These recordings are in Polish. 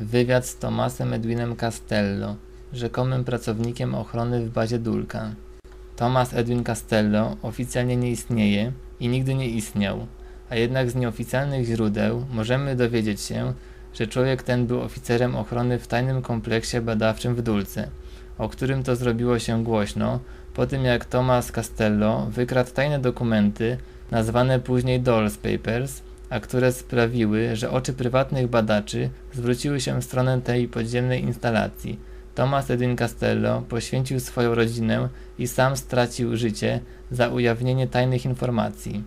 Wywiad z Tomasem Edwinem Castello, rzekomym pracownikiem ochrony w bazie Dulka. Thomas Edwin Castello oficjalnie nie istnieje i nigdy nie istniał, a jednak z nieoficjalnych źródeł możemy dowiedzieć się, że człowiek ten był oficerem ochrony w tajnym kompleksie badawczym w Dulce, o którym to zrobiło się głośno po tym jak Thomas Castello wykradł tajne dokumenty nazwane później Dolls Papers, a które sprawiły, że oczy prywatnych badaczy zwróciły się w stronę tej podziemnej instalacji. Thomas Edwin Castello poświęcił swoją rodzinę i sam stracił życie za ujawnienie tajnych informacji.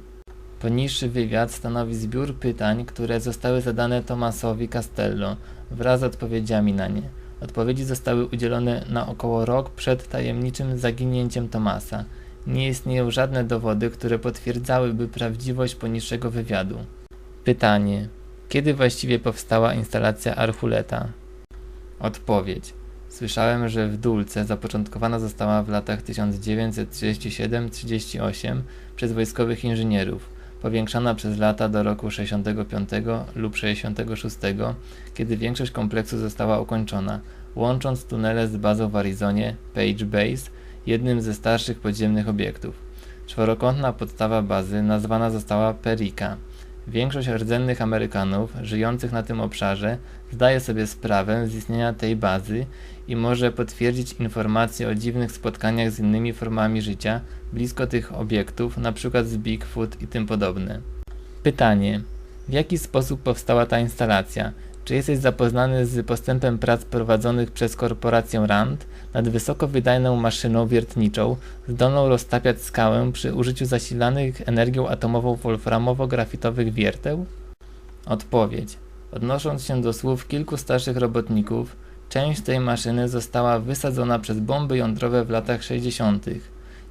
Poniższy wywiad stanowi zbiór pytań, które zostały zadane Thomasowi Castello wraz z odpowiedziami na nie. Odpowiedzi zostały udzielone na około rok przed tajemniczym zaginięciem Thomasa. Nie istnieją żadne dowody, które potwierdzałyby prawdziwość poniższego wywiadu. Pytanie. Kiedy właściwie powstała instalacja Archuleta? Odpowiedź. Słyszałem, że w Dulce zapoczątkowana została w latach 1937-38 przez wojskowych inżynierów, powiększana przez lata do roku 65 lub 66, kiedy większość kompleksu została ukończona, łącząc tunele z bazą w Arizonie, Page Base, jednym ze starszych podziemnych obiektów. Czworokątna podstawa bazy nazwana została Perika. Większość rdzennych Amerykanów żyjących na tym obszarze zdaje sobie sprawę z istnienia tej bazy i może potwierdzić informacje o dziwnych spotkaniach z innymi formami życia blisko tych obiektów, np. z Bigfoot i tym podobne. Pytanie. W jaki sposób powstała ta instalacja? Czy jesteś zapoznany z postępem prac prowadzonych przez korporację RAND nad wysokowydajną maszyną wiertniczą zdolną roztapiać skałę przy użyciu zasilanych energią atomową wolframowo-grafitowych wierteł? Odpowiedź. Odnosząc się do słów kilku starszych robotników, część tej maszyny została wysadzona przez bomby jądrowe w latach 60.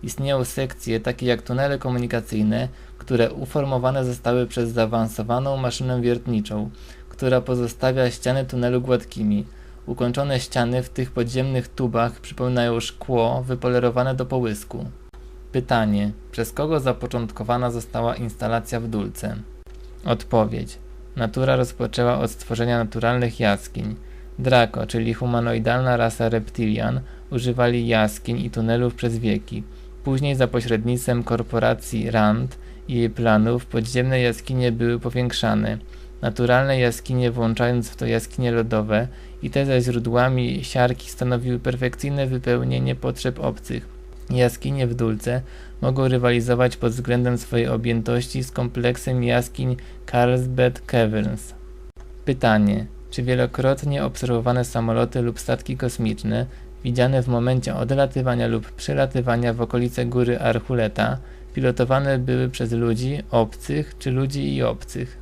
Istnieją sekcje takie jak tunele komunikacyjne, które uformowane zostały przez zaawansowaną maszynę wiertniczą, która pozostawia ściany tunelu gładkimi. Ukończone ściany w tych podziemnych tubach przypominają szkło wypolerowane do połysku. Pytanie: przez kogo zapoczątkowana została instalacja w Dulce? Odpowiedź: Natura rozpoczęła od stworzenia naturalnych jaskiń. Draco, czyli humanoidalna rasa reptilian, używali jaskiń i tunelów przez wieki. Później za pośrednictwem korporacji RAND i jej planów podziemne jaskinie były powiększane. Naturalne jaskinie włączając w to jaskinie lodowe i te ze źródłami siarki stanowiły perfekcyjne wypełnienie potrzeb obcych. Jaskinie w Dulce mogą rywalizować pod względem swojej objętości z kompleksem jaskiń Carlsbad Caverns. Pytanie. Czy wielokrotnie obserwowane samoloty lub statki kosmiczne, widziane w momencie odlatywania lub przelatywania w okolice góry Archuleta, pilotowane były przez ludzi, obcych czy ludzi i obcych?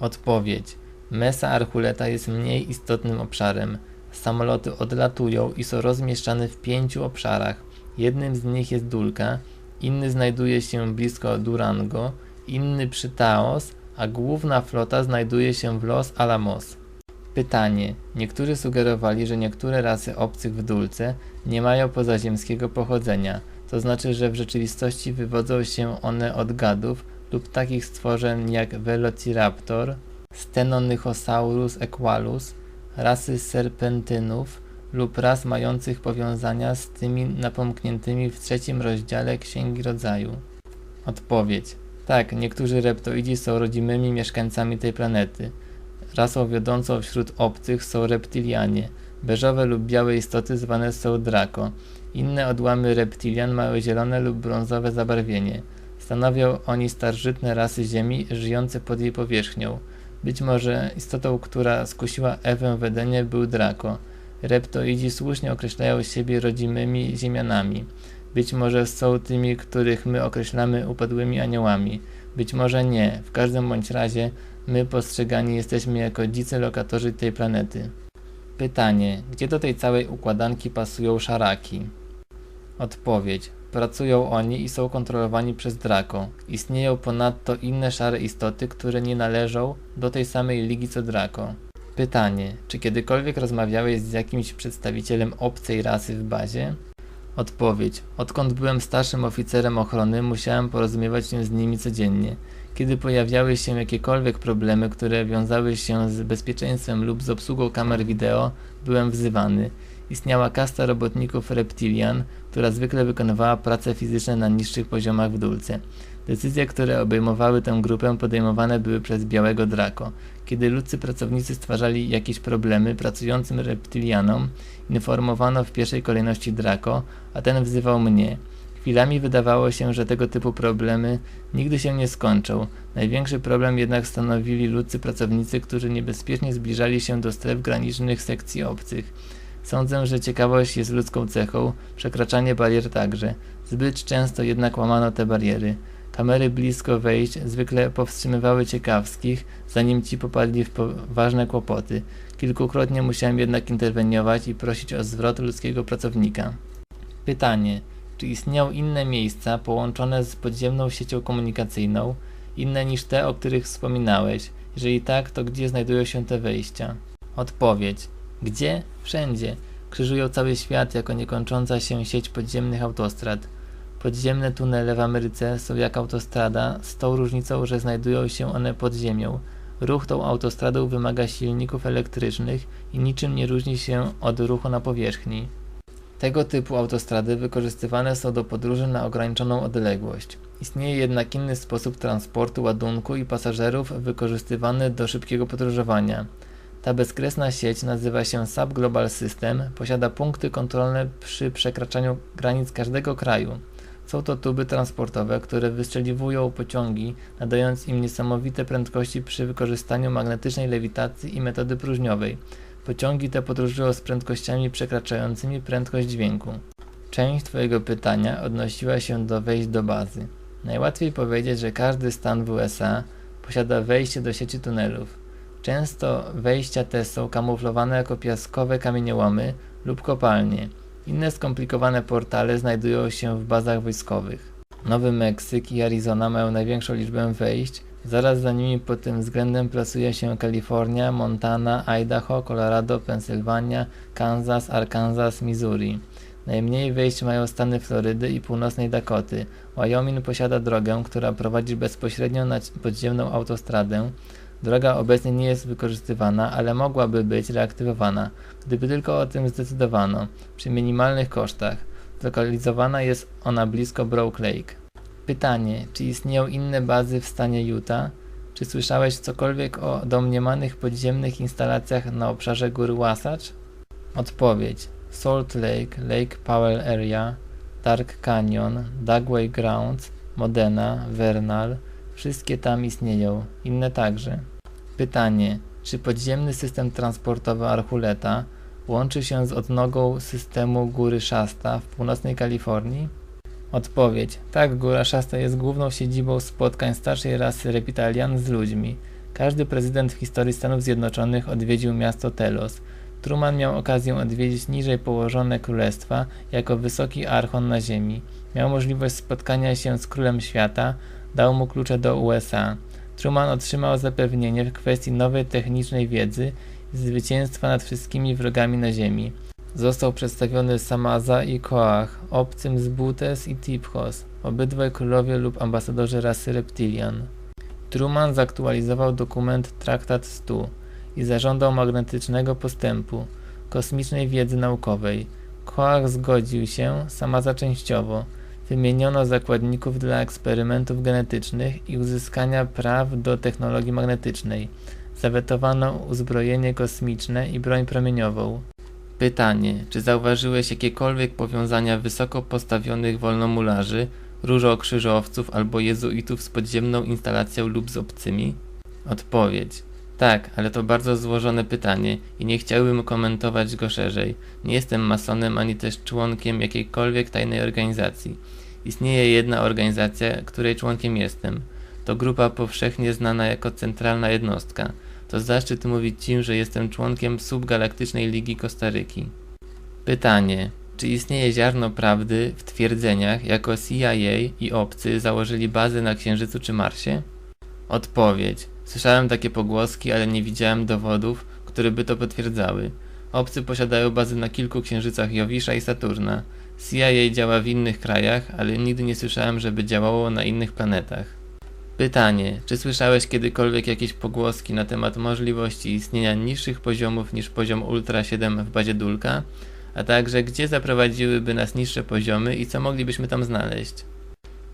Odpowiedź. Mesa Archuleta jest mniej istotnym obszarem. Samoloty odlatują i są rozmieszczane w pięciu obszarach. Jednym z nich jest Dulka, inny znajduje się blisko Durango, inny przy Taos, a główna flota znajduje się w Los Alamos. Pytanie. Niektórzy sugerowali, że niektóre rasy obcych w Dulce nie mają pozaziemskiego pochodzenia, to znaczy, że w rzeczywistości wywodzą się one od gadów lub takich stworzeń jak Velociraptor, Stenonychosaurus equalus, rasy serpentynów lub ras mających powiązania z tymi napomkniętymi w trzecim rozdziale Księgi Rodzaju. Odpowiedź. Tak, niektórzy reptoidzi są rodzimymi mieszkańcami tej planety. Rasą wiodącą wśród obcych są reptilianie. Beżowe lub białe istoty zwane są draco. Inne odłamy reptilian mają zielone lub brązowe zabarwienie. Stanowią oni starożytne rasy Ziemi żyjące pod jej powierzchnią. Być może istotą, która skusiła Ewę w Edenie był Draco. Reptoidzi słusznie określają siebie rodzimymi ziemianami. Być może są tymi, których my określamy upadłymi aniołami. Być może nie. W każdym bądź razie my postrzegani jesteśmy jako dzicy lokatorzy tej planety. Pytanie. Gdzie do tej całej układanki pasują szaraki? Odpowiedź. Pracują oni i są kontrolowani przez Draco. Istnieją ponadto inne szare istoty, które nie należą do tej samej ligi co Draco. Pytanie. Czy kiedykolwiek rozmawiałeś z jakimś przedstawicielem obcej rasy w bazie? Odpowiedź. Odkąd byłem starszym oficerem ochrony, musiałem porozumiewać się z nimi codziennie. Kiedy pojawiały się jakiekolwiek problemy, które wiązały się z bezpieczeństwem lub z obsługą kamer wideo, byłem wzywany. Istniała kasta robotników reptilian, która zwykle wykonywała prace fizyczne na niższych poziomach w dulce. Decyzje, które obejmowały tę grupę, podejmowane były przez Białego Draco. Kiedy ludzcy pracownicy stwarzali jakieś problemy pracującym reptilianom, informowano w pierwszej kolejności Draco, a ten wzywał mnie. Chwilami wydawało się, że tego typu problemy nigdy się nie skończą. Największy problem jednak stanowili ludzcy pracownicy, którzy niebezpiecznie zbliżali się do stref granicznych sekcji obcych. Sądzę, że ciekawość jest ludzką cechą, przekraczanie barier także. Zbyt często jednak łamano te bariery. Kamery blisko wejść zwykle powstrzymywały ciekawskich, zanim ci popadli w poważne kłopoty. Kilkukrotnie musiałem jednak interweniować i prosić o zwrot ludzkiego pracownika. Pytanie. Czy istniały inne miejsca połączone z podziemną siecią komunikacyjną, inne niż te, o których wspominałeś? Jeżeli tak, to gdzie znajdują się te wejścia? Odpowiedź. Gdzie? Wszędzie. Krzyżują cały świat jako niekończąca się sieć podziemnych autostrad. Podziemne tunele w Ameryce są jak autostrada, z tą różnicą, że znajdują się one pod ziemią. Ruch tą autostradą wymaga silników elektrycznych i niczym nie różni się od ruchu na powierzchni. Tego typu autostrady wykorzystywane są do podróży na ograniczoną odległość. Istnieje jednak inny sposób transportu ładunku i pasażerów wykorzystywany do szybkiego podróżowania. Ta bezkresna sieć nazywa się Subglobal System, posiada punkty kontrolne przy przekraczaniu granic każdego kraju. Są to tuby transportowe, które wystrzeliwują pociągi, nadając im niesamowite prędkości przy wykorzystaniu magnetycznej lewitacji i metody próżniowej. Pociągi te podróżują z prędkościami przekraczającymi prędkość dźwięku. Część Twojego pytania odnosiła się do wejść do bazy. Najłatwiej powiedzieć, że każdy stan w USA posiada wejście do sieci tunelów. Często wejścia te są kamuflowane jako piaskowe kamieniołomy lub kopalnie. Inne skomplikowane portale znajdują się w bazach wojskowych. Nowy Meksyk i Arizona mają największą liczbę wejść, zaraz za nimi pod tym względem plasuje się Kalifornia, Montana, Idaho, Colorado, Pensylwania, Kansas, Arkansas, Missouri. Najmniej wejść mają stany Florydy i północnej Dakoty. Wyoming posiada drogę, która prowadzi bezpośrednio na podziemną autostradę, Droga obecnie nie jest wykorzystywana, ale mogłaby być reaktywowana, gdyby tylko o tym zdecydowano, przy minimalnych kosztach. Zlokalizowana jest ona blisko Broke Lake. Pytanie, czy istnieją inne bazy w stanie Utah? Czy słyszałeś cokolwiek o domniemanych podziemnych instalacjach na obszarze góry Wasatch? Odpowiedź. Salt Lake, Lake Powell Area, Dark Canyon, Dugway Grounds, Modena, Vernal, wszystkie tam istnieją, inne także. Pytanie, czy podziemny system transportowy Archuleta łączy się z odnogą systemu Góry Shasta w północnej Kalifornii? Odpowiedź. Tak, Góra Shasta jest główną siedzibą spotkań starszej rasy reptilian z ludźmi. Każdy prezydent w historii Stanów Zjednoczonych odwiedził miasto Telos. Truman miał okazję odwiedzić niżej położone królestwa jako wysoki archon na ziemi. Miał możliwość spotkania się z królem świata, dał mu klucze do USA. Truman otrzymał zapewnienie w kwestii nowej technicznej wiedzy i zwycięstwa nad wszystkimi wrogami na Ziemi. Został przedstawiony Samaza i Koach, obcym z Butes i Tiphos, obydwaj królowie lub ambasadorzy rasy reptilian. Truman zaktualizował dokument Traktat 100 i zażądał magnetycznego postępu, kosmicznej wiedzy naukowej. Koach zgodził się, Samaza częściowo. Wymieniono zakładników dla eksperymentów genetycznych i uzyskania praw do technologii magnetycznej. Zawetowano uzbrojenie kosmiczne i broń promieniową. Pytanie, czy zauważyłeś jakiekolwiek powiązania wysoko postawionych wolnomularzy, różokrzyżowców albo jezuitów z podziemną instalacją lub z obcymi? Odpowiedź. Tak, ale to bardzo złożone pytanie i nie chciałbym komentować go szerzej. Nie jestem masonem ani też członkiem jakiejkolwiek tajnej organizacji. Istnieje jedna organizacja, której członkiem jestem. To grupa powszechnie znana jako Centralna Jednostka. To zaszczyt mówić Ci, że jestem członkiem subgalaktycznej Ligi Kostaryki. Pytanie. Czy istnieje ziarno prawdy w twierdzeniach, jako CIA i obcy założyli bazy na Księżycu czy Marsie? Odpowiedź. Słyszałem takie pogłoski, ale nie widziałem dowodów, które by to potwierdzały. Obcy posiadają bazy na kilku księżycach Jowisza i Saturna. CIA działa w innych krajach, ale nigdy nie słyszałem, żeby działało na innych planetach. Pytanie, czy słyszałeś kiedykolwiek jakieś pogłoski na temat możliwości istnienia niższych poziomów niż poziom Ultra 7 w bazie Dulka? A także gdzie zaprowadziłyby nas niższe poziomy i co moglibyśmy tam znaleźć?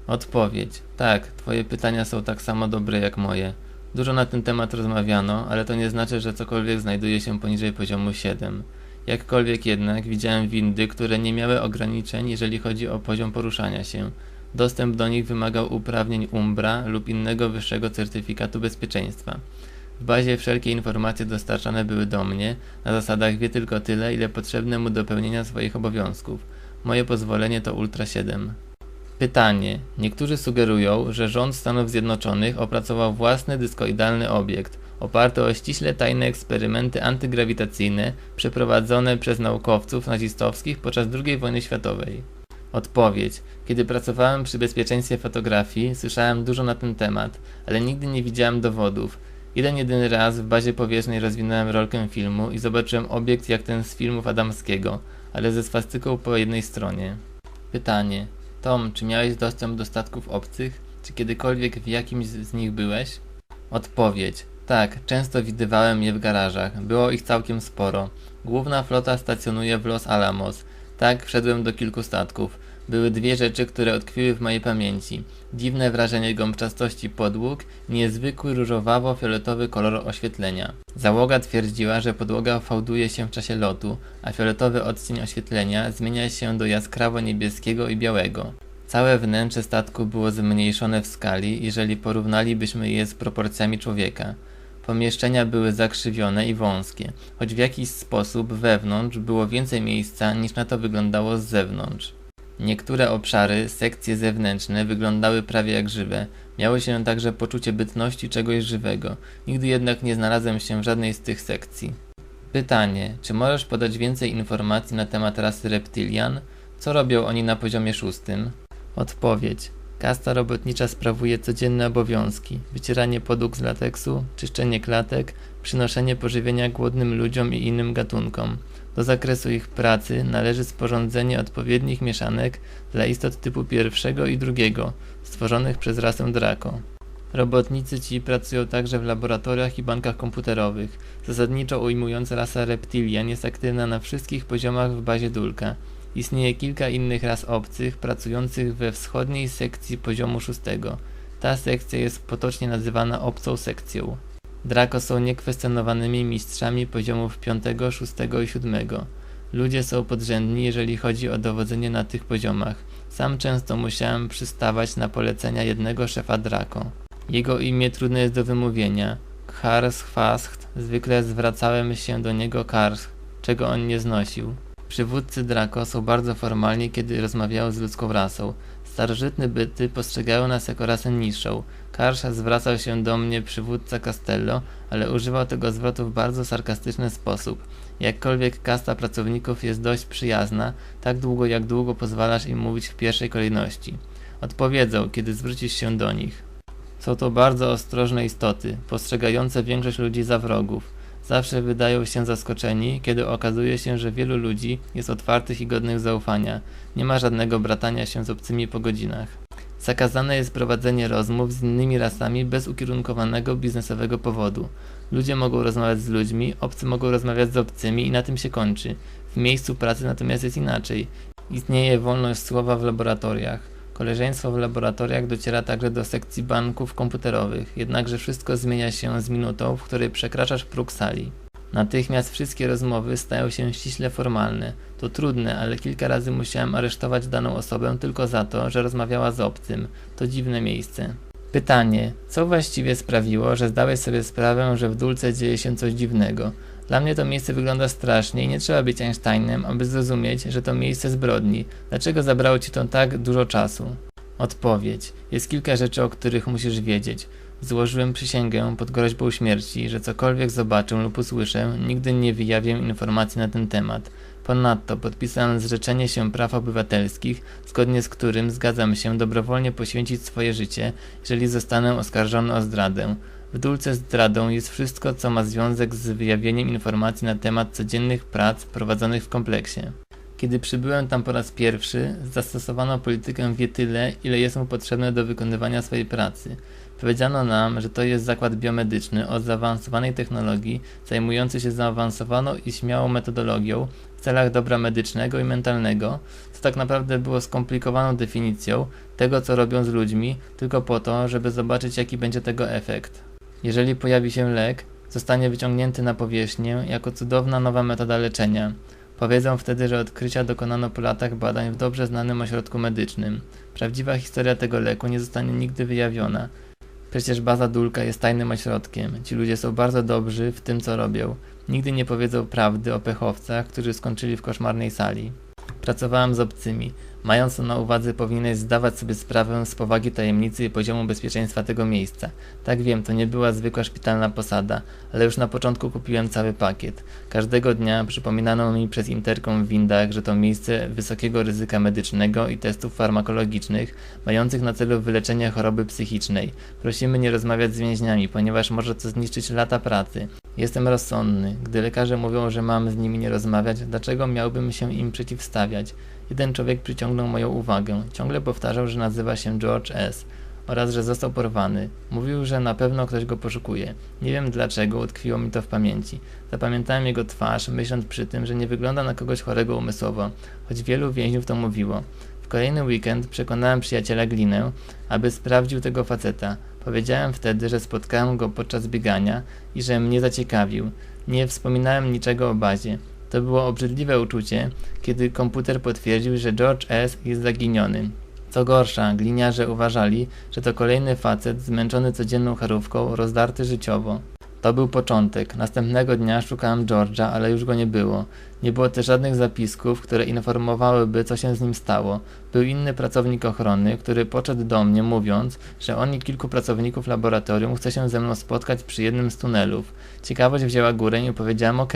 Odpowiedź. Tak, twoje pytania są tak samo dobre jak moje. Dużo na ten temat rozmawiano, ale to nie znaczy, że cokolwiek znajduje się poniżej poziomu 7. Jakkolwiek jednak widziałem windy, które nie miały ograniczeń, jeżeli chodzi o poziom poruszania się. Dostęp do nich wymagał uprawnień Umbra lub innego wyższego certyfikatu bezpieczeństwa. W bazie wszelkie informacje dostarczane były do mnie, na zasadach wie tylko tyle, ile potrzebne mu do pełnienia swoich obowiązków. Moje pozwolenie to Ultra 7. Pytanie. Niektórzy sugerują, że rząd Stanów Zjednoczonych opracował własny dyskoidalny obiekt, oparty o ściśle tajne eksperymenty antygrawitacyjne przeprowadzone przez naukowców nazistowskich podczas II wojny światowej. Odpowiedź. Kiedy pracowałem przy bezpieczeństwie fotografii, słyszałem dużo na ten temat, ale nigdy nie widziałem dowodów. Jeden jedyny raz w bazie powierzchnej rozwinąłem rolkę filmu i zobaczyłem obiekt jak ten z filmów Adamskiego, ale ze swastyką po jednej stronie. Pytanie. Tom, czy miałeś dostęp do statków obcych? Czy kiedykolwiek w jakimś z nich byłeś? Odpowiedź. Tak, często widywałem je w garażach. Było ich całkiem sporo. Główna flota stacjonuje w Los Alamos. Tak, wszedłem do kilku statków. Były dwie rzeczy, które utkwiły w mojej pamięci. Dziwne wrażenie gąbczastości podłóg niezwykły różowawo-fioletowy kolor oświetlenia. Załoga twierdziła, że podłoga fałduje się w czasie lotu, a fioletowy odcień oświetlenia zmienia się do jaskrawo-niebieskiego i białego. Całe wnętrze statku było zmniejszone w skali, jeżeli porównalibyśmy je z proporcjami człowieka. Pomieszczenia były zakrzywione i wąskie, choć w jakiś sposób wewnątrz było więcej miejsca niż na to wyglądało z zewnątrz. Niektóre obszary, sekcje zewnętrzne wyglądały prawie jak żywe. Miały się także poczucie bytności czegoś żywego. Nigdy jednak nie znalazłem się w żadnej z tych sekcji. Pytanie, czy możesz podać więcej informacji na temat rasy reptilian? Co robią oni na poziomie szóstym? Odpowiedź. Kasta robotnicza sprawuje codzienne obowiązki: wycieranie podłóg z lateksu, czyszczenie klatek, przynoszenie pożywienia głodnym ludziom i innym gatunkom. Do zakresu ich pracy należy sporządzenie odpowiednich mieszanek dla istot typu pierwszego i drugiego, stworzonych przez rasę Draco. Robotnicy ci pracują także w laboratoriach i bankach komputerowych. Zasadniczo ujmując rasa reptilian jest aktywna na wszystkich poziomach w bazie Dulka. Istnieje kilka innych ras obcych pracujących we wschodniej sekcji poziomu szóstego. Ta sekcja jest potocznie nazywana obcą sekcją. Draco są niekwestionowanymi mistrzami poziomów 5, 6 i 7. Ludzie są podrzędni, jeżeli chodzi o dowodzenie na tych poziomach. Sam często musiałem przystawać na polecenia jednego szefa Draco. Jego imię trudne jest do wymówienia. Kharschwascht. Zwykle zwracałem się do niego Karsch, czego on nie znosił. Przywódcy Draco są bardzo formalni, kiedy rozmawiają z ludzką rasą. Starożytne byty postrzegają nas jako rasę niższą. Karsza zwracał się do mnie przywódca Castello, ale używał tego zwrotu w bardzo sarkastyczny sposób. Jakkolwiek kasta pracowników jest dość przyjazna, tak długo jak długo pozwalasz im mówić w pierwszej kolejności. Odpowiedzą, kiedy zwrócisz się do nich. Są to bardzo ostrożne istoty, postrzegające większość ludzi za wrogów. Zawsze wydają się zaskoczeni, kiedy okazuje się, że wielu ludzi jest otwartych i godnych zaufania. Nie ma żadnego bratania się z obcymi po godzinach. Zakazane jest prowadzenie rozmów z innymi rasami bez ukierunkowanego biznesowego powodu. Ludzie mogą rozmawiać z ludźmi, obcy mogą rozmawiać z obcymi i na tym się kończy. W miejscu pracy natomiast jest inaczej. Istnieje wolność słowa w laboratoriach. Koleżeństwo w laboratoriach dociera także do sekcji banków komputerowych, jednakże wszystko zmienia się z minutą, w której przekraczasz próg sali. Natychmiast wszystkie rozmowy stają się ściśle formalne. To trudne, ale kilka razy musiałem aresztować daną osobę tylko za to, że rozmawiała z obcym. To dziwne miejsce. Pytanie, co właściwie sprawiło, że zdałeś sobie sprawę, że w dulce dzieje się coś dziwnego? Dla mnie to miejsce wygląda strasznie i nie trzeba być Einsteinem, aby zrozumieć, że to miejsce zbrodni. Dlaczego zabrało ci to tak dużo czasu? Odpowiedź. Jest kilka rzeczy, o których musisz wiedzieć. Złożyłem przysięgę pod groźbą śmierci, że cokolwiek zobaczę lub usłyszę, nigdy nie wyjawię informacji na ten temat. Ponadto podpisałem zrzeczenie się praw obywatelskich, zgodnie z którym zgadzam się dobrowolnie poświęcić swoje życie, jeżeli zostanę oskarżony o zdradę. W dulce zdradą jest wszystko, co ma związek z wyjawieniem informacji na temat codziennych prac prowadzonych w kompleksie. Kiedy przybyłem tam po raz pierwszy, zastosowano politykę wie tyle, ile jest mu potrzebne do wykonywania swojej pracy. Powiedziano nam, że to jest zakład biomedyczny o zaawansowanej technologii, zajmujący się zaawansowaną i śmiałą metodologią w celach dobra medycznego i mentalnego, co tak naprawdę było skomplikowaną definicją tego, co robią z ludźmi, tylko po to, żeby zobaczyć, jaki będzie tego efekt. Jeżeli pojawi się lek, zostanie wyciągnięty na powierzchnię jako cudowna nowa metoda leczenia. Powiedzą wtedy, że odkrycia dokonano po latach badań w dobrze znanym ośrodku medycznym. Prawdziwa historia tego leku nie zostanie nigdy wyjawiona. Przecież baza Dulka jest tajnym ośrodkiem. Ci ludzie są bardzo dobrzy w tym, co robią. Nigdy nie powiedzą prawdy o pechowcach, którzy skończyli w koszmarnej sali. Pracowałem z obcymi. Mając to na uwadze, powinieneś zdawać sobie sprawę z powagi tajemnicy i poziomu bezpieczeństwa tego miejsca. Tak wiem, to nie była zwykła szpitalna posada, ale już na początku kupiłem cały pakiet. Każdego dnia przypominano mi przez interkom w windach, że to miejsce wysokiego ryzyka medycznego i testów farmakologicznych, mających na celu wyleczenie choroby psychicznej. Prosimy nie rozmawiać z więźniami, ponieważ może to zniszczyć lata pracy. Jestem rozsądny. Gdy lekarze mówią, że mam z nimi nie rozmawiać, dlaczego miałbym się im przeciwstawiać? Jeden człowiek przyciągnął moją uwagę. Ciągle powtarzał, że nazywa się George S. oraz że został porwany. Mówił, że na pewno ktoś go poszukuje. Nie wiem dlaczego, utkwiło mi to w pamięci. Zapamiętałem jego twarz, myśląc przy tym, że nie wygląda na kogoś chorego umysłowo, choć wielu więźniów to mówiło. W kolejny weekend przekonałem przyjaciela Glinę, aby sprawdził tego faceta. Powiedziałem wtedy, że spotkałem go podczas biegania i że mnie zaciekawił. Nie wspominałem niczego o bazie. To było obrzydliwe uczucie, kiedy komputer potwierdził, że George S. jest zaginiony. Co gorsza, gliniarze uważali, że to kolejny facet zmęczony codzienną charówką, rozdarty życiowo. To był początek. Następnego dnia szukałem George'a, ale już go nie było. Nie było też żadnych zapisków, które informowałyby, co się z nim stało. Był inny pracownik ochrony, który podszedł do mnie, mówiąc, że on i kilku pracowników laboratorium chce się ze mną spotkać przy jednym z tunelów. Ciekawość wzięła górę i powiedziałem ok.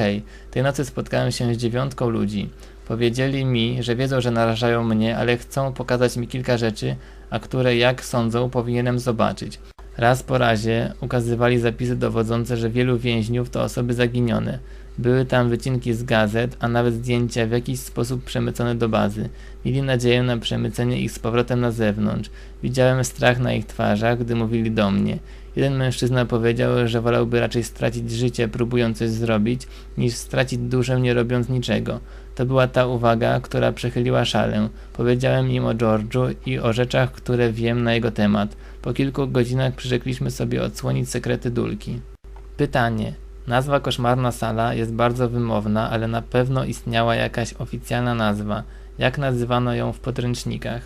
Tej nocy spotkałem się z dziewiątką ludzi. Powiedzieli mi, że wiedzą, że narażają mnie, ale chcą pokazać mi kilka rzeczy, a które, jak sądzą, powinienem zobaczyć. Raz po razie ukazywali zapisy dowodzące, że wielu więźniów to osoby zaginione. Były tam wycinki z gazet, a nawet zdjęcia w jakiś sposób przemycone do bazy. Mieli nadzieję na przemycenie ich z powrotem na zewnątrz. Widziałem strach na ich twarzach, gdy mówili do mnie. Jeden mężczyzna powiedział, że wolałby raczej stracić życie próbując coś zrobić, niż stracić duszę nie robiąc niczego. To była ta uwaga, która przechyliła szalę. Powiedziałem im o George'u i o rzeczach, które wiem na jego temat. Po kilku godzinach przyrzekliśmy sobie odsłonić sekrety Dulki. Pytanie. Nazwa Koszmarna Sala jest bardzo wymowna, ale na pewno istniała jakaś oficjalna nazwa. Jak nazywano ją w podręcznikach?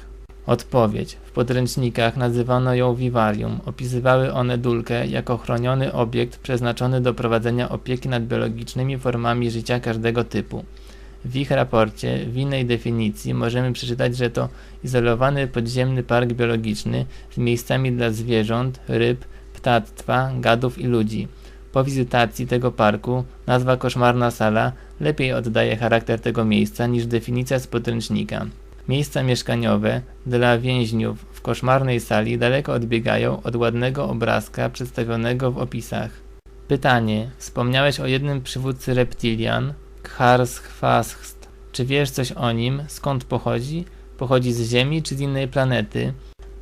Odpowiedź. W podręcznikach nazywano ją Vivarium. Opisywały one Dulkę jako chroniony obiekt przeznaczony do prowadzenia opieki nad biologicznymi formami życia każdego typu. W ich raporcie, w innej definicji, możemy przeczytać, że to izolowany podziemny park biologiczny z miejscami dla zwierząt, ryb, ptactwa, gadów i ludzi. Po wizytacji tego parku nazwa koszmarna sala lepiej oddaje charakter tego miejsca niż definicja z podręcznika. Miejsca mieszkaniowe dla więźniów w koszmarnej sali daleko odbiegają od ładnego obrazka przedstawionego w opisach. Pytanie. Wspomniałeś o jednym przywódcy reptilian, Kharshvast. Czy wiesz coś o nim? Skąd pochodzi? Pochodzi z Ziemi czy z innej planety?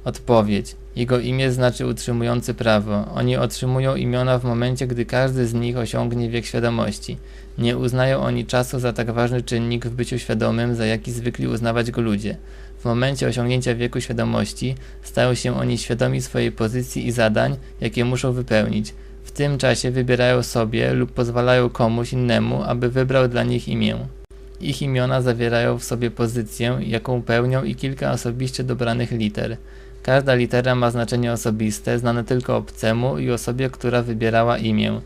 Odpowiedź. Jego imię znaczy utrzymujący prawo. Oni otrzymują imiona w momencie, gdy każdy z nich osiągnie wiek świadomości. Nie uznają oni czasu za tak ważny czynnik w byciu świadomym, za jaki zwykli uznawać go ludzie. W momencie osiągnięcia wieku świadomości stają się oni świadomi swojej pozycji i zadań, jakie muszą wypełnić. W tym czasie wybierają sobie lub pozwalają komuś innemu, aby wybrał dla nich imię. Ich imiona zawierają w sobie pozycję, jaką pełnią i kilka osobiście dobranych liter. Każda litera ma znaczenie osobiste, znane tylko obcemu i osobie, która wybierała imię.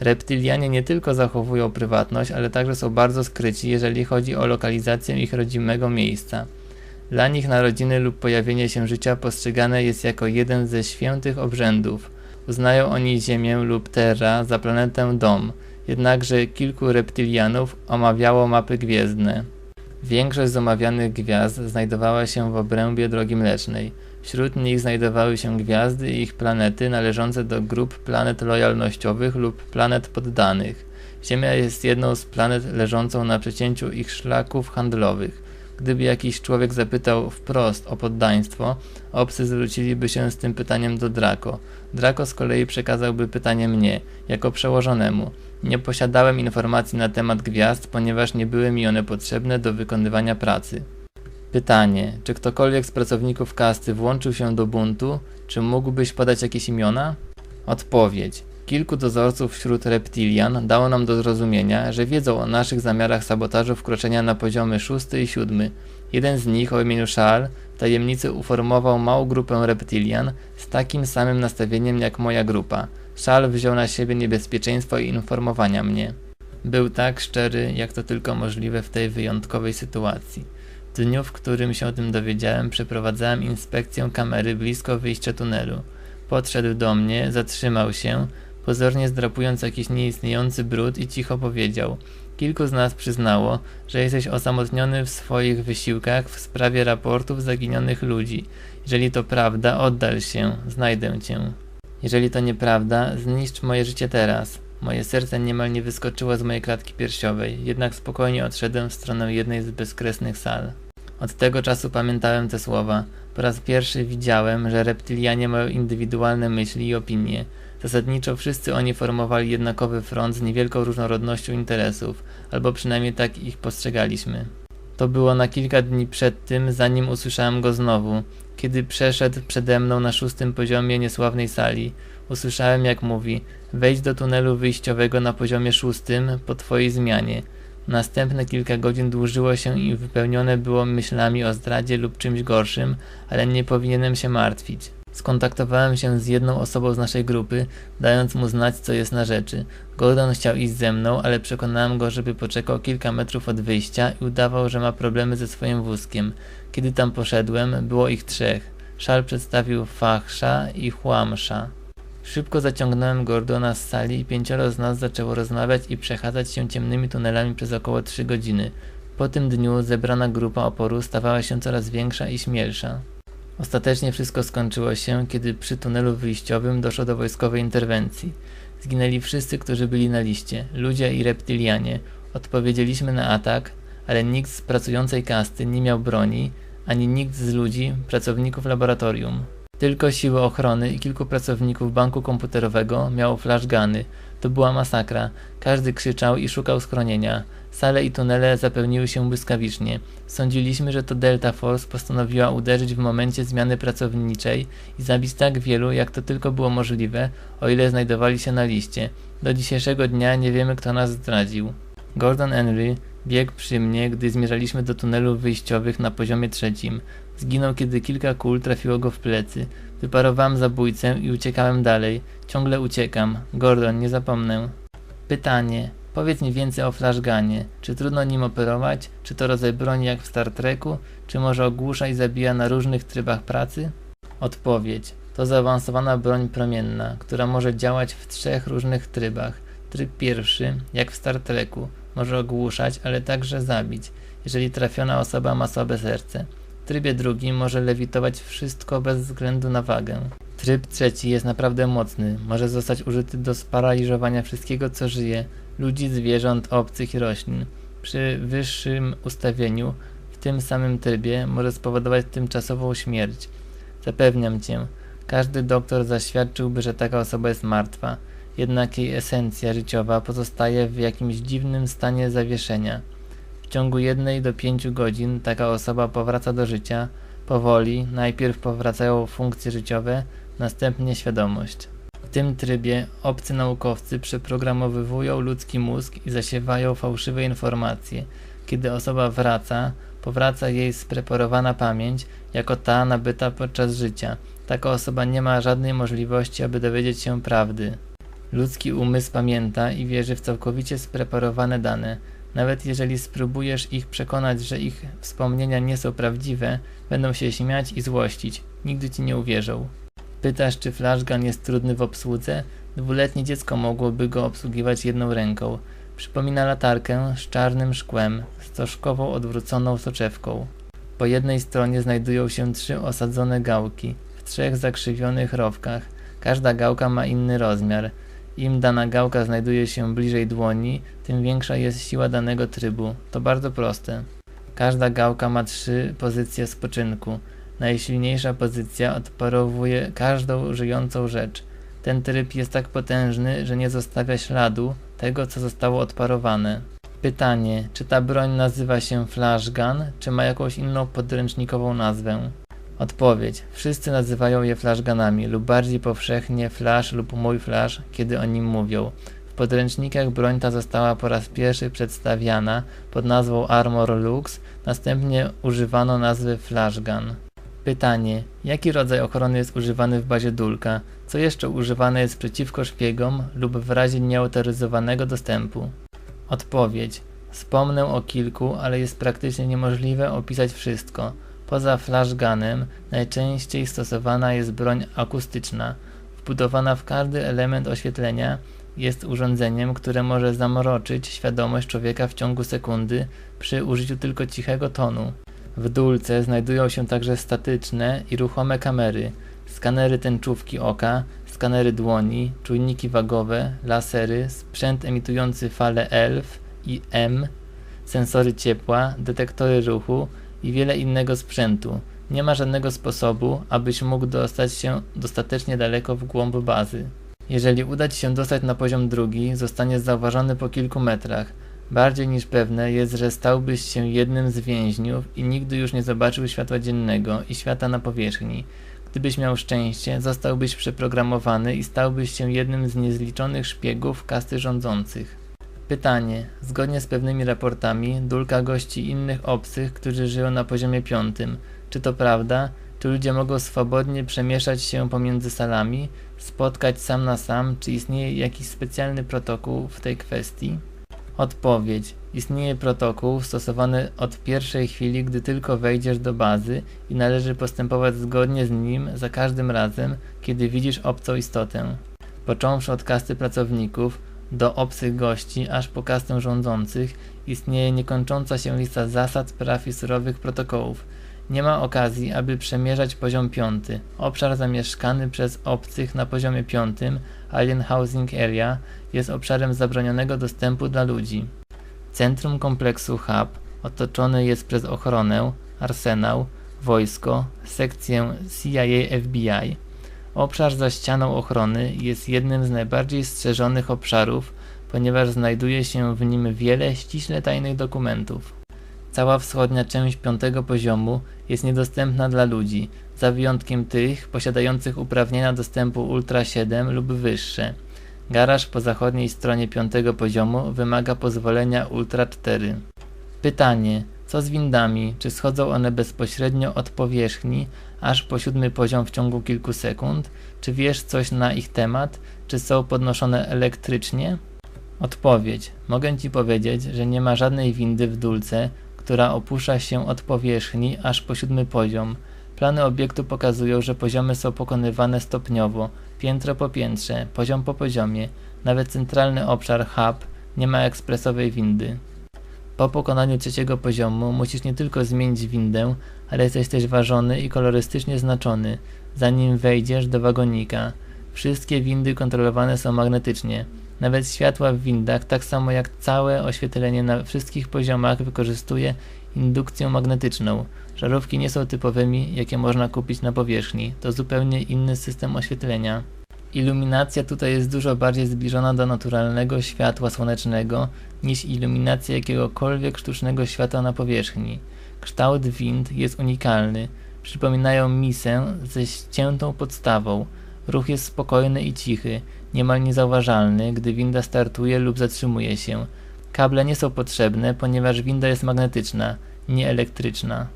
Reptylianie nie tylko zachowują prywatność, ale także są bardzo skryci, jeżeli chodzi o lokalizację ich rodzimego miejsca. Dla nich narodziny lub pojawienie się życia postrzegane jest jako jeden ze świętych obrzędów. Uznają oni Ziemię lub Terra za planetę dom, jednakże kilku reptylianów omawiało mapy gwiezdne. Większość z omawianych gwiazd znajdowała się w obrębie Drogi Mlecznej. Wśród nich znajdowały się gwiazdy i ich planety należące do grup planet lojalnościowych lub planet poddanych. Ziemia jest jedną z planet leżącą na przecięciu ich szlaków handlowych. Gdyby jakiś człowiek zapytał wprost o poddaństwo, obcy zwróciliby się z tym pytaniem do Draco. Draco z kolei przekazałby pytanie mnie, jako przełożonemu. Nie posiadałem informacji na temat gwiazd, ponieważ nie były mi one potrzebne do wykonywania pracy. Pytanie, czy ktokolwiek z pracowników kasty włączył się do buntu? Czy mógłbyś podać jakieś imiona? Odpowiedź. Kilku dozorców wśród reptilian dało nam do zrozumienia, że wiedzą o naszych zamiarach sabotażu wkroczenia na poziomy 6 i 7. Jeden z nich o imieniu Charles tajemnicy uformował małą grupę reptilian z takim samym nastawieniem jak moja grupa. Charles wziął na siebie niebezpieczeństwo informowania mnie. Był tak szczery, jak to tylko możliwe w tej wyjątkowej sytuacji. W dniu, w którym się o tym dowiedziałem, przeprowadzałem inspekcję kamery blisko wyjścia tunelu. Podszedł do mnie, zatrzymał się, pozornie zdrapując jakiś nieistniejący brud i cicho powiedział Kilku z nas przyznało, że jesteś osamotniony w swoich wysiłkach w sprawie raportów zaginionych ludzi. Jeżeli to prawda, oddal się, znajdę cię. Jeżeli to nieprawda, zniszcz moje życie teraz. Moje serce niemal nie wyskoczyło z mojej klatki piersiowej, jednak spokojnie odszedłem w stronę jednej z bezkresnych sal. Od tego czasu pamiętałem te słowa. Po raz pierwszy widziałem, że reptilianie mają indywidualne myśli i opinie. Zasadniczo wszyscy oni formowali jednakowy front z niewielką różnorodnością interesów, albo przynajmniej tak ich postrzegaliśmy. To było na kilka dni przed tym, zanim usłyszałem go znowu, kiedy przeszedł przede mną na szóstym poziomie niesławnej sali. Usłyszałem jak mówi, wejdź do tunelu wyjściowego na poziomie szóstym po twojej zmianie. Następne kilka godzin dłużyło się i wypełnione było myślami o zdradzie lub czymś gorszym, ale nie powinienem się martwić. Skontaktowałem się z jedną osobą z naszej grupy, dając mu znać, co jest na rzeczy. Gordon chciał iść ze mną, ale przekonałem go, żeby poczekał kilka metrów od wyjścia i udawał, że ma problemy ze swoim wózkiem. Kiedy tam poszedłem, było ich trzech. Szal przedstawił Fachsza i Chłamsza. Szybko zaciągnąłem Gordona z sali i pięcioro z nas zaczęło rozmawiać i przechadzać się ciemnymi tunelami przez około trzy godziny. Po tym dniu zebrana grupa oporu stawała się coraz większa i śmielsza. Ostatecznie wszystko skończyło się, kiedy przy tunelu wyjściowym doszło do wojskowej interwencji. Zginęli wszyscy, którzy byli na liście, ludzie i reptylianie. Odpowiedzieliśmy na atak, ale nikt z pracującej kasty nie miał broni, ani nikt z ludzi, pracowników laboratorium. Tylko siły ochrony i kilku pracowników banku komputerowego miało flashgany. To była masakra. Każdy krzyczał i szukał schronienia. Sale i tunele zapełniły się błyskawicznie. Sądziliśmy, że to Delta Force postanowiła uderzyć w momencie zmiany pracowniczej i zabić tak wielu, jak to tylko było możliwe, o ile znajdowali się na liście. Do dzisiejszego dnia nie wiemy, kto nas zdradził. Gordon Henry biegł przy mnie, gdy zmierzaliśmy do tunelów wyjściowych na poziomie trzecim. Zginął, kiedy kilka kul trafiło go w plecy. Wyparowałem zabójcę i uciekałem dalej. Ciągle uciekam. Gordon, nie zapomnę. Pytanie. Powiedz mi więcej o flashganie. Czy trudno nim operować? Czy to rodzaj broni jak w Star Treku? Czy może ogłusza i zabija na różnych trybach pracy? Odpowiedź. To zaawansowana broń promienna, która może działać w trzech różnych trybach. Tryb pierwszy, jak w Star Treku, może ogłuszać, ale także zabić, jeżeli trafiona osoba ma słabe serce. Trybie drugim może lewitować wszystko bez względu na wagę. Tryb trzeci jest naprawdę mocny, może zostać użyty do sparaliżowania wszystkiego co żyje, ludzi, zwierząt, obcych i roślin. Przy wyższym ustawieniu w tym samym trybie może spowodować tymczasową śmierć. Zapewniam cię, każdy doktor zaświadczyłby, że taka osoba jest martwa, jednak jej esencja życiowa pozostaje w jakimś dziwnym stanie zawieszenia. W ciągu jednej do pięciu godzin taka osoba powraca do życia, powoli, najpierw powracają funkcje życiowe, następnie świadomość. W tym trybie obcy naukowcy przeprogramowywują ludzki mózg i zasiewają fałszywe informacje. Kiedy osoba wraca, powraca jej spreparowana pamięć, jako ta nabyta podczas życia. Taka osoba nie ma żadnej możliwości, aby dowiedzieć się prawdy. Ludzki umysł pamięta i wierzy w całkowicie spreparowane dane. Nawet jeżeli spróbujesz ich przekonać, że ich wspomnienia nie są prawdziwe, będą się śmiać i złościć. Nigdy ci nie uwierzą. Pytasz, czy flashgun jest trudny w obsłudze? Dwuletnie dziecko mogłoby go obsługiwać jedną ręką. Przypomina latarkę z czarnym szkłem, stożkową odwróconą soczewką. Po jednej stronie znajdują się trzy osadzone gałki, w trzech zakrzywionych rowkach. Każda gałka ma inny rozmiar. Im dana gałka znajduje się bliżej dłoni, tym większa jest siła danego trybu. To bardzo proste. Każda gałka ma trzy pozycje spoczynku. Najsilniejsza pozycja odparowuje każdą żyjącą rzecz. Ten tryb jest tak potężny, że nie zostawia śladu tego, co zostało odparowane. Pytanie, czy ta broń nazywa się flashgun, czy ma jakąś inną podręcznikową nazwę? Odpowiedź. Wszyscy nazywają je flashgunami lub bardziej powszechnie flash lub mój flash, kiedy o nim mówią. W podręcznikach broń ta została po raz pierwszy przedstawiana pod nazwą Armor Lux, następnie używano nazwy flashgun. Pytanie. Jaki rodzaj ochrony jest używany w bazie Dulka? Co jeszcze używane jest przeciwko szpiegom lub w razie nieautoryzowanego dostępu? Odpowiedź. Wspomnę o kilku, ale jest praktycznie niemożliwe opisać wszystko. Poza flashgunem najczęściej stosowana jest broń akustyczna. Wbudowana w każdy element oświetlenia jest urządzeniem, które może zamroczyć świadomość człowieka w ciągu sekundy przy użyciu tylko cichego tonu. W dulce znajdują się także statyczne i ruchome kamery, skanery tęczówki oka, skanery dłoni, czujniki wagowe, lasery, sprzęt emitujący fale ELF i M, sensory ciepła, detektory ruchu i wiele innego sprzętu. Nie ma żadnego sposobu, abyś mógł dostać się dostatecznie daleko w głąb bazy. Jeżeli uda Ci się dostać na poziom drugi, zostaniesz zauważony po kilku metrach. Bardziej niż pewne jest, że stałbyś się jednym z więźniów i nigdy już nie zobaczył światła dziennego i świata na powierzchni. Gdybyś miał szczęście, zostałbyś przeprogramowany i stałbyś się jednym z niezliczonych szpiegów kasty rządzących. Pytanie. Zgodnie z pewnymi raportami, Dulka gości innych obcych, którzy żyją na poziomie piątym. Czy to prawda? Czy ludzie mogą swobodnie przemieszać się pomiędzy salami, spotkać sam na sam, czy istnieje jakiś specjalny protokół w tej kwestii? Odpowiedź. Istnieje protokół stosowany od pierwszej chwili, gdy tylko wejdziesz do bazy i należy postępować zgodnie z nim za każdym razem, kiedy widzisz obcą istotę. Począwszy od kasty pracowników, do obcych gości, aż po kastę rządzących, istnieje niekończąca się lista zasad, praw i surowych protokołów. Nie ma okazji, aby przemierzać poziom piąty. Obszar zamieszkany przez obcych na poziomie piątym, Alien Housing Area, jest obszarem zabronionego dostępu dla ludzi. Centrum kompleksu Hub otoczone jest przez ochronę, arsenał, wojsko, sekcję CIA FBI. Obszar za ścianą ochrony jest jednym z najbardziej strzeżonych obszarów, ponieważ znajduje się w nim wiele ściśle tajnych dokumentów. Cała wschodnia część piątego poziomu jest niedostępna dla ludzi, za wyjątkiem tych posiadających uprawnienia dostępu Ultra 7 lub wyższe. Garaż po zachodniej stronie piątego poziomu wymaga pozwolenia Ultra 4. Pytanie. Co z windami? Czy schodzą one bezpośrednio od powierzchni, aż po siódmy poziom w ciągu kilku sekund? Czy wiesz coś na ich temat? Czy są podnoszone elektrycznie? Odpowiedź. Mogę Ci powiedzieć, że nie ma żadnej windy w dulce, która opuszcza się od powierzchni aż po siódmy poziom. Plany obiektu pokazują, że poziomy są pokonywane stopniowo, piętro po piętrze, poziom po poziomie. Nawet centralny obszar hub nie ma ekspresowej windy. Po pokonaniu trzeciego poziomu musisz nie tylko zmienić windę, ale jesteś też ważony i kolorystycznie znaczony, zanim wejdziesz do wagonika. Wszystkie windy kontrolowane są magnetycznie. Nawet światła w windach, tak samo jak całe oświetlenie na wszystkich poziomach wykorzystuje indukcję magnetyczną. Żarówki nie są typowymi, jakie można kupić na powierzchni. To zupełnie inny system oświetlenia. Iluminacja tutaj jest dużo bardziej zbliżona do naturalnego światła słonecznego niż iluminacja jakiegokolwiek sztucznego światła na powierzchni. Kształt wind jest unikalny. Przypominają misę ze ściętą podstawą. Ruch jest spokojny i cichy, niemal niezauważalny, gdy winda startuje lub zatrzymuje się. Kable nie są potrzebne, ponieważ winda jest magnetyczna, nie elektryczna.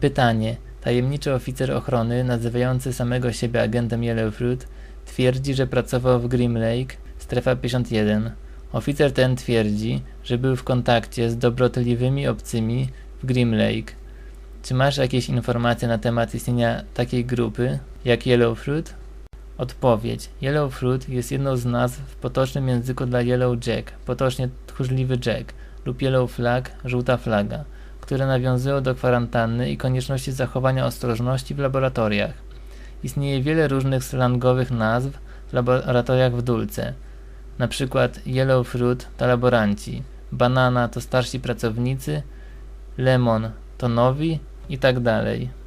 Pytanie. Tajemniczy oficer ochrony, nazywający samego siebie agentem Yellowfruit, twierdzi, że pracował w Grim Lake, strefa 51. Oficer ten twierdzi, że był w kontakcie z dobrotliwymi obcymi w Grim Lake. Czy masz jakieś informacje na temat istnienia takiej grupy jak Yellowfruit? Odpowiedź. Yellowfruit jest jedną z nazw w potocznym języku dla Yellow Jack, potocznie tchórzliwy Jack, lub Yellow Flag, żółta flaga, które nawiązują do kwarantanny i konieczności zachowania ostrożności w laboratoriach. Istnieje wiele różnych slangowych nazw w laboratoriach w Dulce. Na przykład Yellow Fruit to laboranci, banana to starsi pracownicy, lemon to nowi i tak dalej.